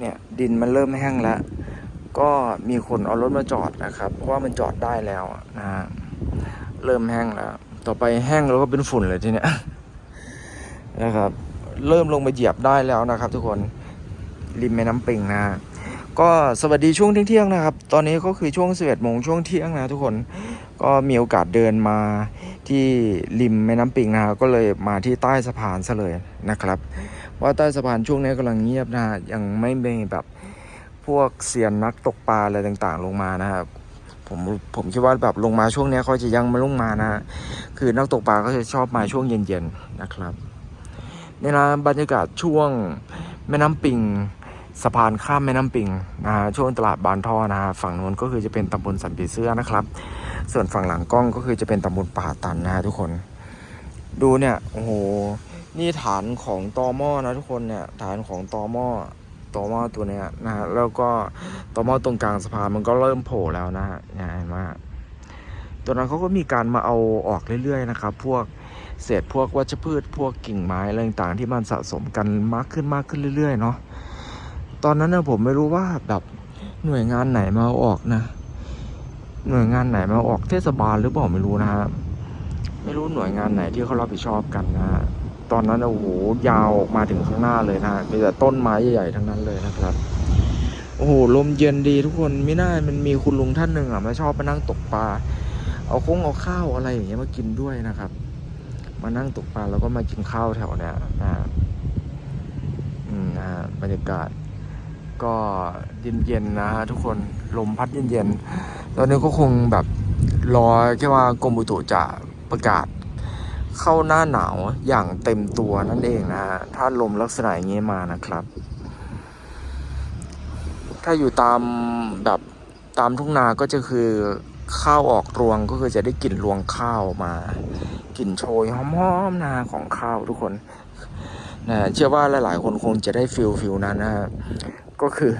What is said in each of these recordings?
เนี่ยดินมันเริ่มแห้งแล้ว ก็มีคนเอารถมาจอดนะครับ เพราะว่ามันจอดได้แล้วนะฮะเริ่มแห้งแล้ว ต่อไปแห้งแล้วก็เป็นฝุ่นเลยทีเนี้ยนะครับ เริ่มลงมาเหยียบได้แล้วนะครับ ทุกคนริมแม่น้ำปิงนะก็สวัสดีช่วงเที่ยงนะครับ ตอนนี้ก็คือช่วง11โมงช่วงเที่ยงนะทุกคน ก็มีโอกาสเดินมาที่ริมแม่น้ำปิงนะฮะก็เลยมาที่ใต้สะพานซะเลยนะครับว่าใต้สะพานช่วงนี้กำลังเงียบนะฮะยังไม่มีแบบพวกเซียนนักตกปลาอะไรต่างๆ ลงมานะครับผมผมคิดว่าแบบลงมาช่วงนี้เขาจะยังไม่ลงมานะฮะคือนักตกปลาก็จะชอบมาช่วงเย็นๆนะครับนี่นะบรรยากาศช่วงแม่น้ำปิง สะพานข้ามแม่น้ำปิงนะฮะช่วงตลาดบานท่อนะฮะฝั่งนู้นก็คือจะเป็นตำบลสันปีเสื้อนะครับ ส่วนฝั่งหลังกล้องก็คือจะเป็นตำบลป่าตันนะฮะทุกคน ดูเนี่ยโอ้โหนี่ฐานของตอม้อนะทุกคนเนี่ยฐานของตอม้อตอม้อตัวเนี้ยนะฮะแล้วก็ตอม้อตรงกลางสะพานมันก็เริ่มโผล่แล้วนะฮะเนี่ยเห็นไหมตัวนั้นเขาก็มีการมาเอาออกเรื่อยๆนะครับ พวกเศษพวกวัชพืชพวกกิ่งไม้อะไรต่างๆที่มันสะสมกันมากขึ้นมากขึ้นเรื่อยๆเนาะ ตอนนั้นนะผมไม่รู้ว่าแบบหน่วยงานไหนมาออกนะ หน่วยงานไหนมาออกเทศบาลหรือเปล่าไม่รู้นะฮะไม่รู้หน่วยงานไหนที่เขารับผิดชอบกันนะฮะตอนนั้นโอ้โหยาวออกมาถึงข้างหน้าเลยนะมีแต่ต้นไม้ใหญ่ๆทั้งนั้นเลยนะครับ โอ้โหลมเย็นดีทุกคนไม่น่ามันมีคุณลุงท่านหนึ่งอะมาชอบมานั่งตกปลาเอาคงเอาข้าวอะไรอย่างเงี้ยมากินด้วยนะครับ มานั่งตกปลาแล้วก็มากินข้าวแถวเนี้ยนะอืมนะบรรยากาศ ก็เย็นๆนะฮะทุกคนลมพัดเย็นๆตอนนี้ก็คงแบบรอแค่ว่ากรมอุตุจะประกาศ เข้าหน้าหนาวอย่างเต็มตัวนั่นเองนะฮะถ้าลมลักษณะอย่างนี้มานะครับ ถ้าอยู่ตามแบบตามทุ่งนาก็จะคือข้าวออกรวงก็คือจะได้กลิ่นรวงข้าวมากลิ่นโชยหอมๆนะของข้าวทุกคน นะเชื่อว่าหลายๆ คนคงจะได้ฟิลฟิลนั้นนะก็คือ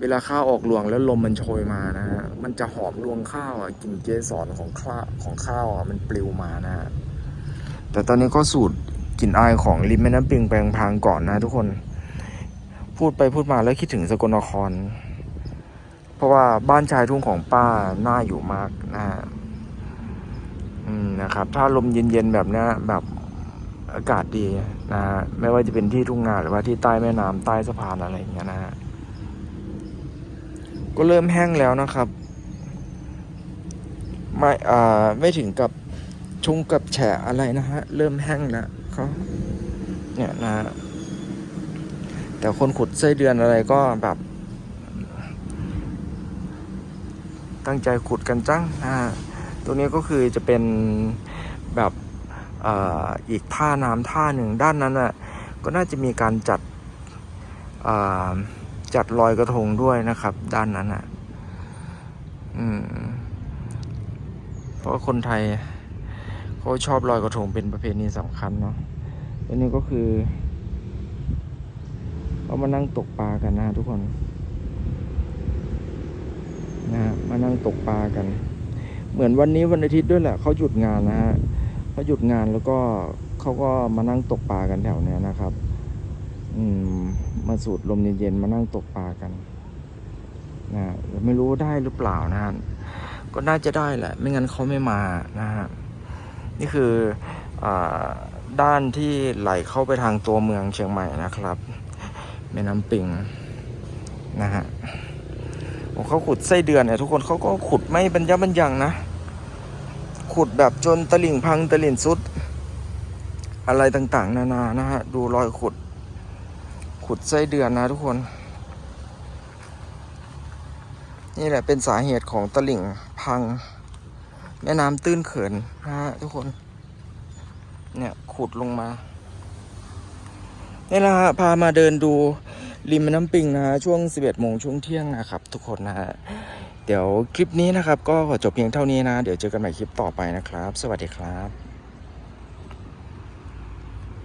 เวลาข้าวออกรวงแล้วลมมันโชยมานะฮะมันจะหอมรวงข้าวอะกลิ่นเกสรของข้าวของข้าวอะมันปลิวมานะฮะแต่ตอนนี้ก็สูตรกลิ่นอายของริมแม่น้ำปิงแปลงพางก่อนนะ ทุกคน พูดไปพูดมาแล้วคิดถึงสกลนคร เพราะว่าบ้านชายทุ่งของป้าน่าอยู่มากนะฮะอืมนะครับ ถ้าลมเย็นๆแบบนี้แบบอากาศดี นะฮะไม่ว่าจะเป็นที่ทุ่งนาหรือว่าที่ใต้แม่น้ำใต้สะพานอะไรอย่างเงี้ยนะฮะก็เริ่มแห้งแล้วนะครับ ไม่อ่าไม่ถึงกับชุงกับแฉะอะไรนะฮะเริ่มแห้งแล้วเขาเนี่ยนะฮะแต่คนขุดไส้เดือนอะไรก็แบบ ตั้งใจขุดกันจังนะฮะตรงนี้ก็คือจะเป็นแบบ อีกท่าน้ำท่าหนึ่งด้านนั้นอะก็น่าจะมีการจัดจัดลอยกระทงด้วยนะครับ ด้านนั้นอะอเพราะคนไทยเขาชอบลอยกระทงเป็นประเพณีสำคัญเนาะอันนี้ก็คือเขามานั่งตกปลากันนะทุกคนนะมานั่งตกปลากัน เหมือนวันนี้วันอาทิตย์ด้วยแหละเขาหยุดงานนะฮะ เขาหยุดงานแล้วก็เขาก็มานั่งตกปลากันแถวเนี้ยนะครับ อืม มาสูดลมเย็นๆมานั่งตกปลากันนะไม่รู้ได้หรือเปล่านะฮะก็น่าจะได้แหละ ไม่งั้นเขาไม่มานะฮะนี่คืออาด้านที่ไหลเข้าไปทางตัวเมืองเชียงใหม่นะครับแม่น้ำปิงนะฮะเขาขุดไส้เดือนเนี่ยทุกคนเขาก็ขุดไม่บรรยะบรรยังนะ ขุดแบบจนตลิ่งพังตลิ่งสุด อะไรต่างๆ นานานะฮะ ดูรอยขุด ขุดไส้เดือนนะทุกคน นี่แหละเป็นสาเหตุของตลิ่งพัง แม่น้ำตื้นเขินนะฮะทุกคน เนี่ยขุดลงมานี่แหละฮะพามาเดินดูริมแม่น้ำปิงนะฮะช่วง 11โมงช่วงเที่ยงนะครับ ทุกคนนะฮะ เดี๋ยวคลิปนี้นะครับ ก็ขอจบเพียงเท่านี้นะ เดี๋ยวเจอกันใหม่คลิปต่อไปนะครับ สวัสดีครับ